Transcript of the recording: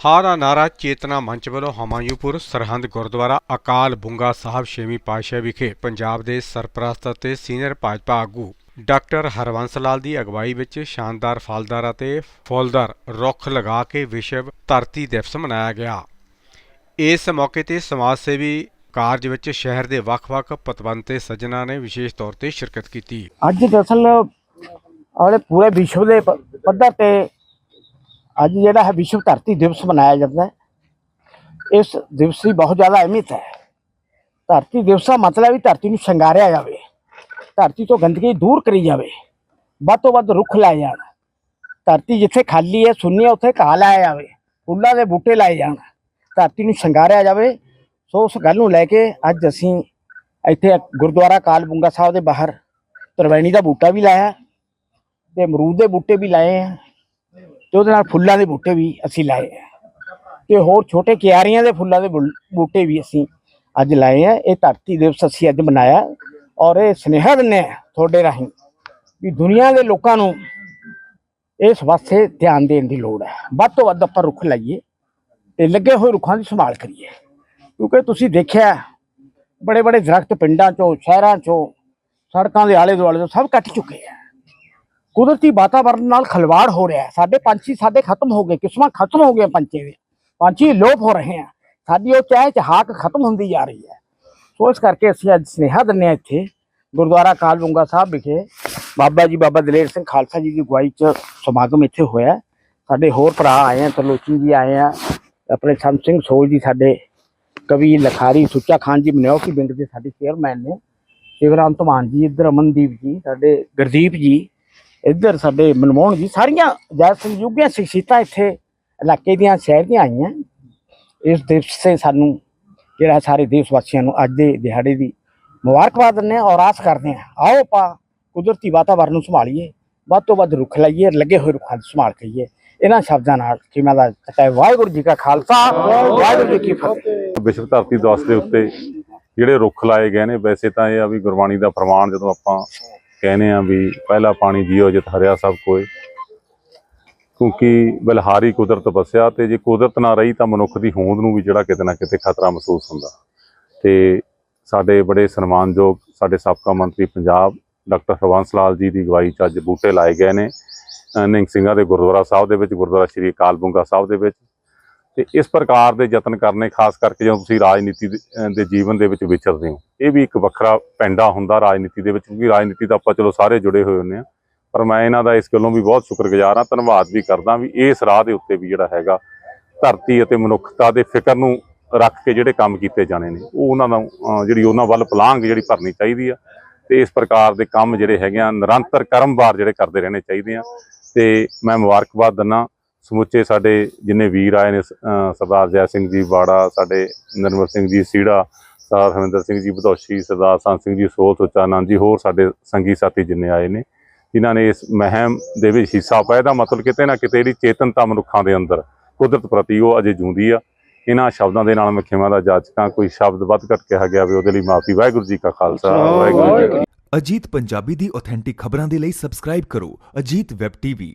ਹਾਰਾ ਨਾਰਾ ਚੇਤਨਾ ਮੰਚ ਵੱਲੋਂ ਹਮਾਯੂਪੁਰ, ਸਰਹੰਦ, ਗੁਰਦੁਆਰਾ ਅਕਾਲ ਬੁੰਗਾ ਸਾਹਿਬ ਛੇਵੀਂ ਪਾਤਸ਼ਾਹ ਵਿਖੇ ਪੰਜਾਬ ਦੇ ਸਰਪ੍ਰਸਤ ਅਤੇ ਸੀਨੀਅਰ ਭਾਜਪਾ ਆਗੂ ਡਾਕਟਰ ਹਰਵੰਸ ਲਾਲ ਦੀ ਅਗਵਾਈ ਵਿੱਚ ਸ਼ਾਨਦਾਰ ਫਲਦਾਰ ਅਤੇ ਫੁੱਲਦਾਰ ਰੁੱਖ ਲਗਾ ਕੇ ਵਿਸ਼ਵ ਧਰਤੀ ਦਿਵਸ ਮਨਾਇਆ ਗਿਆ। ਇਸ ਮੌਕੇ ਤੇ ਸਮਾਜ ਸੇਵੀ ਕਾਰਜ ਵਿੱਚ ਸ਼ਹਿਰ ਦੇ ਵੱਖ-ਵੱਖ ਪਤਵੰਤੇ ਸੱਜਣਾ ਨੇ ਵਿਸ਼ੇਸ਼ ਤੌਰ ਤੇ ਸ਼ਿਰਕਤ ਕੀਤੀ। ਅੱਜ ਦਰਅਸਲ ਆਪਣੇ ਪੂਰੇ ਵਿਸ਼ਵ ਦੇ ਪੱਧਰ ਤੇ ਅੱਜ ਜਿਹੜਾ ਹੈ ਵਿਸ਼ਵ ਧਰਤੀ ਦਿਵਸ ਮਨਾਇਆ ਜਾਂਦਾ ਹੈ। ਇਸ ਦਿਵਸ ਦੀ ਬਹੁਤ ਜ਼ਿਆਦਾ ਅਹਿਮੀਅਤ ਹੈ। ਧਰਤੀ ਦਿਵਸ ਦਾ ਮਤਲਬ ਵੀ ਧਰਤੀ ਨੂੰ ਸ਼ਿੰਗਾਰਿਆ ਜਾਵੇ। ਧਰਤੀ ਤੋਂ ਗੰਦਗੀ ਦੂਰ ਕਰੀ ਜਾਵੇ। ਵੱਧ ਤੋਂ ਵੱਧ ਰੁੱਖ ਲਾਏ ਜਾਣ। ਧਰਤੀ ਜਿੱਥੇ ਖਾਲੀ ਹੈ, ਸੁੰਨੀ ਹੈ, ਉੱਥੇ ਘਾਹ ਲਾਇਆ ਜਾਵੇ। ਫੁੱਲਾਂ ਦੇ ਬੂਟੇ ਲਾਏ ਜਾਣ। ਧਰਤੀ ਨੂੰ ਸ਼ਿੰਗਾਰਿਆ ਜਾਵੇ। ਸੋ ਉਸ ਗੱਲ ਨੂੰ ਲੈ ਕੇ ਅੱਜ ਅਸੀਂ ਇੱਥੇ ਗੁਰਦੁਆਰਾ ਕਾਲਬੁੰਗਾ ਸਾਹਿਬ ਦੇ ਬਾਹਰ ਤਰਵੈਣੀ ਦਾ ਬੂਟਾ ਵੀ ਲਾਇਆ ਤੇ ਅਮਰੂਦ ਦੇ ਬੂਟੇ ਵੀ ਲਾਏ ਆ ਤੇ ਉਹਦੇ ਨਾਲ ਫੁੱਲਾਂ ਦੇ ਬੂਟੇ ਵੀ ਅਸੀਂ ਲਾਏ ਆ। ਤੇ ਹੋਰ ਛੋਟੇ ਕਿਆਰੀਆਂ ਦੇ ਫੁੱਲਾਂ ਦੇ ਬੁਲ- ਬੂਟੇ ਵੀ ਅਸੀਂ ਅੱਜ ਲਾਏ ਆ। ਇਹ ਧਰਤੀ ਦਿਵਸ ਅਸੀਂ ਅੱਜ ਮਨਾਇਆ ਔਰ ਇਹ ਸੁਨੇਹਾ ਦਿੰਦੇ ਆ ਤੁਹਾਡੇ ਰਾਹੀਂ ਵੀ ਦੁਨੀਆ ਦੇ ਲੋਕਾਂ ਨੂੰ ਇਸ ਵਾਸਤੇ ਧਿਆਨ ਦੇਣ ਦੀ ਲੋੜ ਹੈ। ਵੱਧ ਤੋਂ ਵੱਧ ਆਪਾਂ ਰੁੱਖ ਲਾਈਏ ਤੇ ਲੱਗੇ ਹੋਏ ਰੁੱਖਾਂ ਦੀ ਸੰਭਾਲ ਕਰੀਏ। ਕਿਉਂਕਿ ਤੁਸੀਂ ਦੇਖਿਆ ਬੜੇ ਬੜੇ ਦਰਖਤ ਪਿੰਡਾਂ ਚੋਂ, ਸ਼ਹਿਰਾਂ ਚੋਂ, ਸੜਕਾਂ ਦੇ ਆਲੇ ਦੁਆਲੇ ਤੋਂ ਸਭ ਕੱਟ ਚੁੱਕੇ ਆ। ਕੁਦਰਤੀ ਵਾਤਾਵਰਣ ਨਾਲ ਖਲਵਾੜ ਹੋ ਰਿਹਾ ਹੈ। ਸਾਡੇ ਪੰਛੀ ਸਾਡੇ ਖਤਮ ਹੋ ਗਏ, ਕਿਸਮਾਂ ਖਤਮ ਹੋ ਗਈਆਂ ਪੰਛੀ ਦੇ ਪੰਛੀ ਲੋਪ ਹੋ ਰਹੇ ਆ ਸਾਡੀ ਉਹ ਚਾਹ ਚਹਾਕ ਖਤਮ ਹੁੰਦੀ ਜਾ ਰਹੀ ਹੈ। ਸੋ ਇਸ ਕਰਕੇ ਅਸੀਂ ਅੱਜ ਸੁਨੇਹਾ ਦਿੰਦੇ ਹਾਂ ਇੱਥੇ, ਗੁਰਦੁਆਰਾ ਕਾਲਬੁੰਗਾ ਸਾਹਿਬ ਵਿਖੇ। ਬਾਬਾ ਜੀ, ਬਾਬਾ ਦਲੇਰ ਸਿੰਘ ਖਾਲਸਾ ਜੀ ਦੀ ਅਗਵਾਈ ਚ ਸਮਾਗਮ ਇੱਥੇ ਹੋਇਆ ਸਾਡੇ ਹੋਰ ਭਰਾ ਆਏ ਆ ਤਰਲੋਚੀ ਜੀ ਆਏ ਆ। ਆਪਣੇ ਸੰਤ ਸਿੰਘ ਸੋਲ ਜੀ, ਸਾਡੇ ਕਵੀ ਲਖਾਰੀ ਸੁੱਚਾ ਖਾਨ ਜੀ ਮਨਿਓਕੀ ਪਿੰਡ ਦੇ ਸਾਡੇ ਚੇਅਰਮੈਨ ਨੇ। ਸ਼ਿਵਰਾਮ ਧਮਾਨ ਜੀ, ਇੱਧਰ ਅਮਨਦੀਪ ਜੀ, ਸਾਡੇ ਗੁਰਦੀਪ ਜੀ। ਇੱਧਰ ਸਾਡੇ ਮਨਮੋਹਨ ਜੀ, ਸਾਰੀਆਂ ਜੈ ਸੰਯੋਗੀਆਂ ਸ਼ਖਸੀਅਤਾਂ ਇੱਥੇ ਇਲਾਕੇ ਦੀਆਂ, ਸ਼ਹਿਰ ਦੀਆਂ ਆਈਆਂ। ਇਸ ਦਿਵਸ ਸਾਨੂੰ ਜਿਹੜਾ ਸਾਰੇ ਦੇਸ਼ ਵਾਸੀਆਂ ਨੂੰ ਅੱਜ ਦੇ ਦਿਹਾੜੇ ਦੀ ਮੁਬਾਰਕਬਾਦ ਦਿੰਦੇ ਹਾਂ ਔਰ ਆਸ ਕਰਦੇ ਹਾਂ, ਆਓ ਆਪਾਂ ਕੁਦਰਤੀ ਵਾਤਾਵਰਨ ਨੂੰ ਸੰਭਾਲੀਏ, ਵੱਧ ਤੋਂ ਵੱਧ ਰੁੱਖ ਲਾਈਏ, ਲੱਗੇ ਹੋਏ ਰੁੱਖਾਂ ਦੀ ਸੰਭਾਲ ਕਰੀਏ। ਇਹਨਾਂ ਸ਼ਬਦਾਂ ਨਾਲ ਕਿ ਮੈਂ ਦਾ ਕਹੇ ਵਾਹਿਗੁਰੂ ਜੀ ਕਾ ਖਾਲਸਾ, ਵਾਹਿਗੁਰੂ ਜੀ ਕੀ ਫਤਿਹ। ਵਿਸ਼ਵ ਧਰਤੀ ਦਿਵਸ ਦੇ ਉੱਤੇ ਜਿਹੜੇ ਰੁੱਖ ਲਾਏ ਗਏ ਨੇ, ਵੈਸੇ ਤਾਂ ਇਹ ਆ ਵੀ ਗੁਰਬਾਣੀ ਦਾ ਪ੍ਰਮਾਣ ਜਦੋਂ ਆਪਾਂ ਕਹਿੰਦੇ ਆ ਵੀ ਪਹਿਲਾ ਪਾਣੀ ਜੀਓ, ਜਿਤ ਹਰਿਆ ਸਭ ਕੋਏ। ਕਿਉਂਕਿ ਬਲਹਾਰੀ ਕੁਦਰਤ ਵਸਿਆ ਤੇ ਜੇ ਕੁਦਰਤ ਨਾ ਰਹੀ ਤਾਂ ਮਨੁੱਖ ਦੀ ਹੋਂਦ ਨੂੰ ਵੀ ਜਿਹੜਾ ਕਿਤੇ ਨਾ ਕਿਤੇ ਖਤਰਾ ਮਹਿਸੂਸ ਹੁੰਦਾ। ਤੇ ਸਾਡੇ ਬੜੇ ਸਨਮਾਨਯੋਗ ਸਾਡੇ ਸਾਬਕਾ ਮੰਤਰੀ ਪੰਜਾਬ ਡਾਕਟਰ ਹਰਵੰਸ ਲਾਲ ਜੀ ਦੀ ਅਗਵਾਈ 'ਚ ਅੱਜ ਬੂਟੇ ਲਾਏ ਗਏ ਨੇ ਨਿੰਗ ਸਿੰਘਾਂ ਦੇ ਗੁਰਦੁਆਰਾ ਸਾਹਿਬ ਦੇ ਵਿੱਚ, ਗੁਰਦੁਆਰਾ ਸ਼੍ਰੀ ਅਕਾਲ ਬੁੰਗਾ ਸਾਹਿਬ ਦੇ ਵਿੱਚ। ਤੇ ਇਸ ਪ੍ਰਕਾਰ ਦੇ ਯਤਨ ਕਰਨੇ, ਖਾਸ ਕਰਕੇ ਜਦੋਂ ਤੁਸੀਂ ਰਾਜਨੀਤੀ ਦੇ ਜੀਵਨ ਦੇ ਵਿੱਚ ਵਿਚਰਦੇ ਹੋ, ਇਹ ਵੀ ਇੱਕ ਵੱਖਰਾ ਪੈਂਡਾ ਹੁੰਦਾ ਰਾਜਨੀਤੀ ਦੇ ਵਿੱਚ, ਕਿਉਂਕਿ ਰਾਜਨੀਤੀ ਤਾਂ ਆਪਾਂ ਚਲੋ ਸਾਰੇ ਜੁੜੇ ਹੋਏ ਹੁੰਦੇ ਆ ਪਰ ਮੈਂ ਇਹਨਾਂ ਦਾ ਇਸ ਗੱਲੋਂ ਵੀ ਬਹੁਤ ਸ਼ੁਕਰਗੁਜ਼ਾਰ ਹਾਂ, ਧੰਨਵਾਦ ਵੀ ਕਰਦਾ ਵੀ ਇਸ ਰਾਹ ਦੇ ਉੱਤੇ ਵੀ ਜਿਹੜਾ ਹੈਗਾ ਧਰਤੀ ਅਤੇ ਮਨੁੱਖਤਾ ਦੇ ਫਿਕਰ ਨੂੰ ਰੱਖ ਕੇ ਜਿਹੜੇ ਕੰਮ ਕੀਤੇ ਜਾਣੇ ਨੇ, ਉਹ ਉਹਨਾਂ ਦਾ ਜਿਹੜੀ ਉਹਨਾਂ ਵੱਲ ਪਲਾਂਗ ਜਿਹੜੀ ਭਰਨੀ ਚਾਹੀਦੀ ਆ। ਤੇ ਇਸ ਪ੍ਰਕਾਰ ਦੇ ਕੰਮ ਜਿਹੜੇ ਹੈਗੇ ਆ, ਨਿਰੰਤਰ ਕਰਮਵਾਰ ਜਿਹੜੇ ਕਰਦੇ ਰਹਿਣੇ ਚਾਹੀਦੇ ਆ। ਤੇ ਮੈਂ ਮੁਬਾਰਕਬਾਦ ਦਿੰਦਾ ਸਮੁੱਚੇ ਸਾਡੇ ਜਿੰਨੇ ਵੀਰ ਆਏ ਨੇ ਸਰਦਾਰ ਜੈ ਸਿੰਘ ਜੀ ਬਾੜਾ ਸਾਡੇ ਨਰਮਲ ਸਿੰਘ ਜੀ ਸੀੜਾ ਸਰਦਾਰ ਹਰਮਿੰਦਰ ਸਿੰਘ ਜੀ ਬਧੌਸ਼ੀ ਸਰਦਾਰ ਸੰਤ ਸਿੰਘ ਜੀ ਸੋਲ ਸੁੱਚਾ ਆਨੰਦ ਜੀ ਹੋਰ ਸਾਡੇ ਸੰਗੀ ਸਾਥੀ ਜਿੰਨੇ ਆਏ ਨੇ ਜਿਨ੍ਹਾਂ ਨੇ ਇਸ ਮਹਿਮ ਦੇ ਵਿੱਚ ਹਿੱਸਾ ਪਾਇਆ ਦਾ ਮਤਲਬ ਕਿਤੇ ਨਾ ਕਿਤੇ ਜਿਹੜੀ ਚੇਤਨਤਾ ਮਨੁੱਖਾਂ ਦੇ ਅੰਦਰ ਕੁਦਰਤ ਪ੍ਰਤੀ ਉਹ ਅਜੇ ਜੂੰਦੀ ਆ। ਇਹਨਾਂ ਸ਼ਬਦਾਂ ਦੇ ਨਾਲ ਮੈਂ ਖਿਮਾ ਦਾ ਜਾਚਕਾਂ ਕੋਈ ਸ਼ਬਦ ਵੱਧ ਘੱਟ ਕਿਹਾ ਗਿਆ ਵੀ ਉਹਦੇ ਲਈ ਮਾਫੀ ਵਾਹਿਗੁਰੂ ਜੀ ਕਾ ਖਾਲਸਾ ਵਾਹਿਗੁਰੂ ਜੀ। ਅਜੀਤ ਪੰਜਾਬੀ ਦੀ ਆਥੈਂਟਿਕ ਖਬਰਾਂ ਦੇ ਲਈ ਸਬਸਕ੍ਰਾਈਬ ਕਰੋ ਅਜੀਤ ਵੈਬ ਟੀਵੀ